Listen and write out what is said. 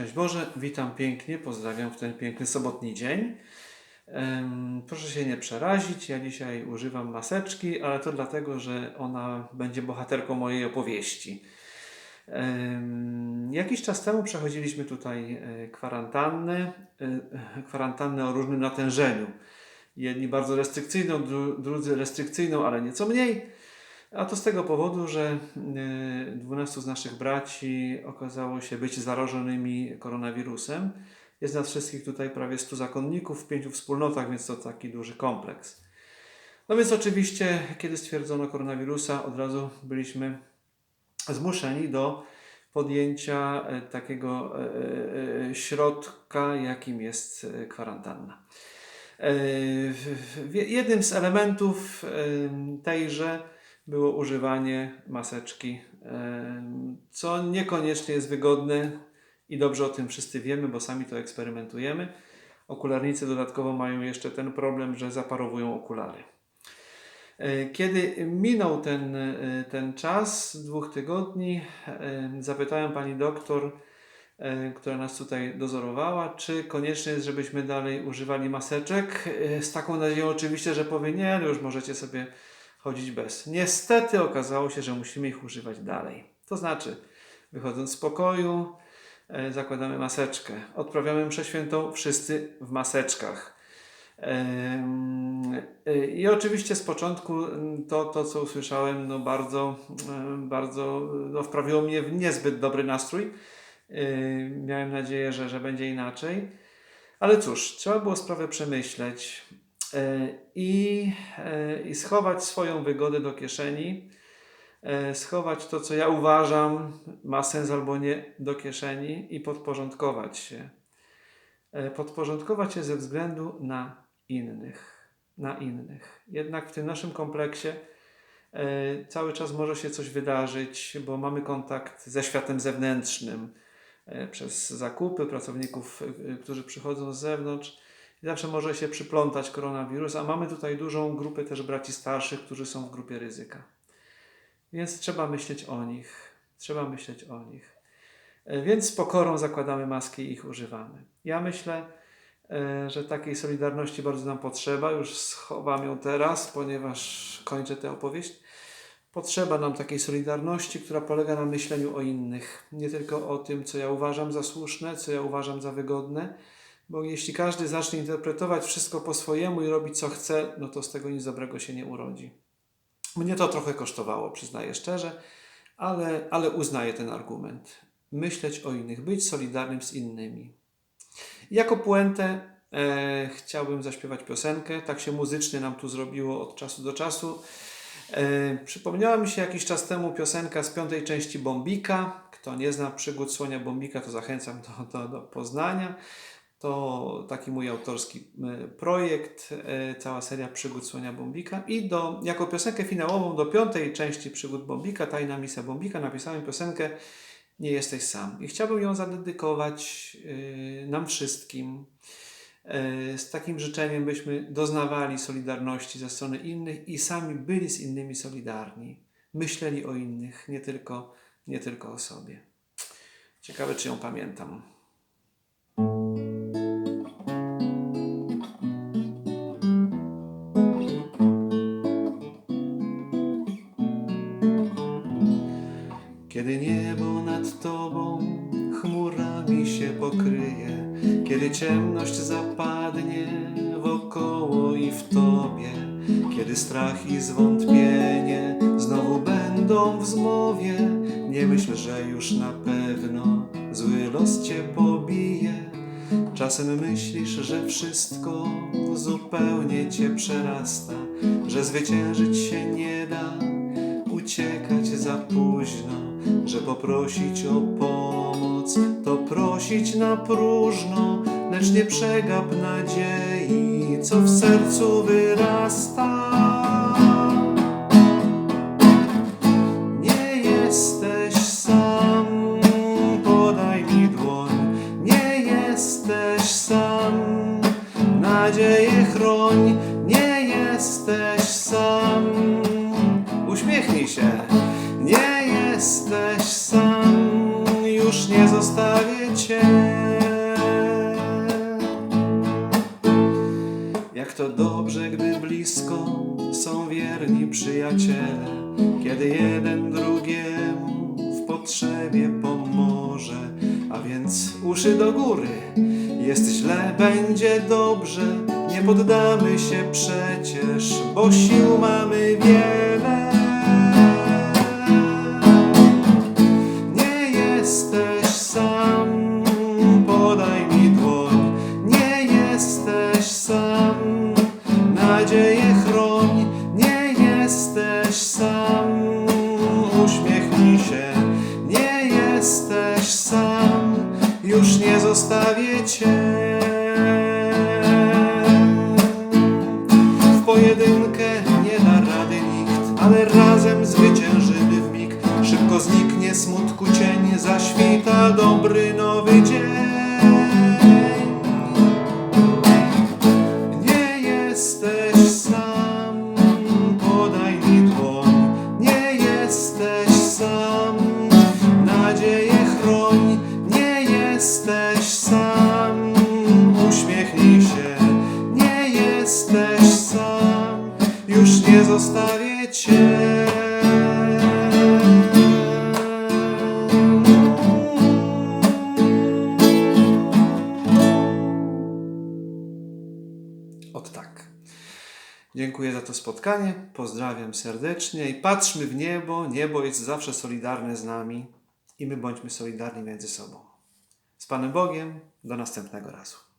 Szczęść Boże, witam pięknie, pozdrawiam w ten piękny sobotni dzień. Proszę się nie przerazić, ja dzisiaj używam maseczki, ale to dlatego, że ona będzie bohaterką mojej opowieści. Jakiś czas temu przechodziliśmy tutaj e, kwarantannę, e, o różnym natężeniu. Jedni bardzo restrykcyjną, dru- drudzy restrykcyjną, ale nieco mniej. A to z tego powodu, że e, 12 z naszych braci okazało się być zarażonymi koronawirusem. Jest nas wszystkich tutaj prawie 100 zakonników w pięciu wspólnotach, więc to taki duży kompleks. No więc oczywiście, kiedy stwierdzono koronawirusa, od razu byliśmy zmuszeni do podjęcia e, takiego e, e, środka, jakim jest e, kwarantanna. E, Jednym z elementów em, tejże było używanie maseczki, co niekoniecznie jest wygodne i dobrze o tym wszyscy wiemy, bo sami to eksperymentujemy. Okularnicy dodatkowo mają jeszcze ten problem, że zaparowują okulary. E, Kiedy minął ten, e, ten czas, dwóch tygodni, zapytałem pani doktor, e, która nas tutaj dozorowała, czy konieczne jest, żebyśmy dalej używali maseczek. Z taką nadzieją oczywiście, że powie nie, no już możecie sobie chodzić bez. Niestety okazało się, że musimy ich używać dalej. To znaczy, wychodząc z pokoju, e, zakładamy maseczkę. Odprawiamy mszę świętą wszyscy w maseczkach. E, I oczywiście z początku to, to co usłyszałem, no bardzo, bardzo no, wprawiło mnie w niezbyt dobry nastrój. E, Miałem nadzieję, że, że będzie inaczej. Ale cóż, trzeba było sprawę przemyśleć i, e, i schować swoją wygodę do kieszeni, e, schować to, co ja uważam ma sens albo nie, do kieszeni i podporządkować się. E, Podporządkować się ze względu na innych. Na innych. Jednak w tym naszym kompleksie e, cały czas może się coś wydarzyć, bo mamy kontakt ze światem zewnętrznym e, przez zakupy pracowników, e, e, którzy przychodzą z zewnątrz. Zawsze może się przyplątać koronawirus, a mamy tutaj dużą grupę też braci starszych, którzy są w grupie ryzyka. Więc trzeba myśleć o nich. Trzeba myśleć o nich. E, Więc z pokorą zakładamy maski i ich używamy. Ja myślę, e, że takiej solidarności bardzo nam potrzeba. Już schowam ją teraz, ponieważ kończę tę opowieść. Potrzeba nam takiej solidarności, która polega na myśleniu o innych. Nie tylko o tym, co ja uważam za słuszne, co ja uważam za wygodne, bo jeśli każdy zacznie interpretować wszystko po swojemu i robić co chce, no to z tego nic dobrego się nie urodzi. Mnie to trochę kosztowało, przyznaję szczerze, ale, ale uznaję ten argument. Myśleć o innych, być solidarnym z innymi. Jako puentę e, chciałbym zaśpiewać piosenkę. Tak się muzycznie nam tu zrobiło od czasu do czasu. E, przypomniała mi się jakiś czas temu piosenka z piątej części Bombika. Kto nie zna przygód słonia Bombika, to zachęcam do, do, do poznania. To taki mój autorski e, projekt, e, cała seria przygód słonia Bombika. I do, jako piosenkę finałową do piątej części przygód Bombika, Tajna misja Bombika, napisałem piosenkę Nie jesteś sam. I chciałbym ją zadedykować e, nam wszystkim. Z takim życzeniem, byśmy doznawali solidarności ze strony innych i sami byli z innymi solidarni. Myśleli o innych, nie tylko, nie tylko o sobie. Ciekawe, czy ją pamiętam. Kiedy niebo nad tobą chmurami się pokryje, kiedy ciemność zapadnie wokoło i w tobie, kiedy strach i zwątpienie znowu będą w zmowie, nie myśl, że już na pewno zły los cię pobije. Czasem myślisz, że wszystko zupełnie cię przerasta, że zwyciężyć się nie da, uciekać za późno, że poprosić o pomoc to prosić na próżno, lecz nie przegap nadziei, co w sercu wyrasta. Nie jesteś sam, podaj mi dłoń, nie jesteś sam, nadzieję chroń, nie jesteś sam. Uśmiechnij się, nie zostawię Cię. Jak to dobrze, gdy blisko są wierni przyjaciele, kiedy jeden drugiemu w potrzebie pomoże. A więc uszy do góry, jest źle, będzie dobrze, nie poddamy się przecież, bo sił mamy wiele. Już nie zostawię cię. W pojedynkę nie da rady nikt, ale razem zwyciężymy w mig. Szybko zniknie smutku cień, zaświta dobry nowy dzień. Zostawię cię. Ot tak. Dziękuję za to spotkanie, pozdrawiam serdecznie i patrzmy w niebo. Niebo jest zawsze solidarne z nami i my bądźmy solidarni między sobą. Z Panem Bogiem, do następnego razu.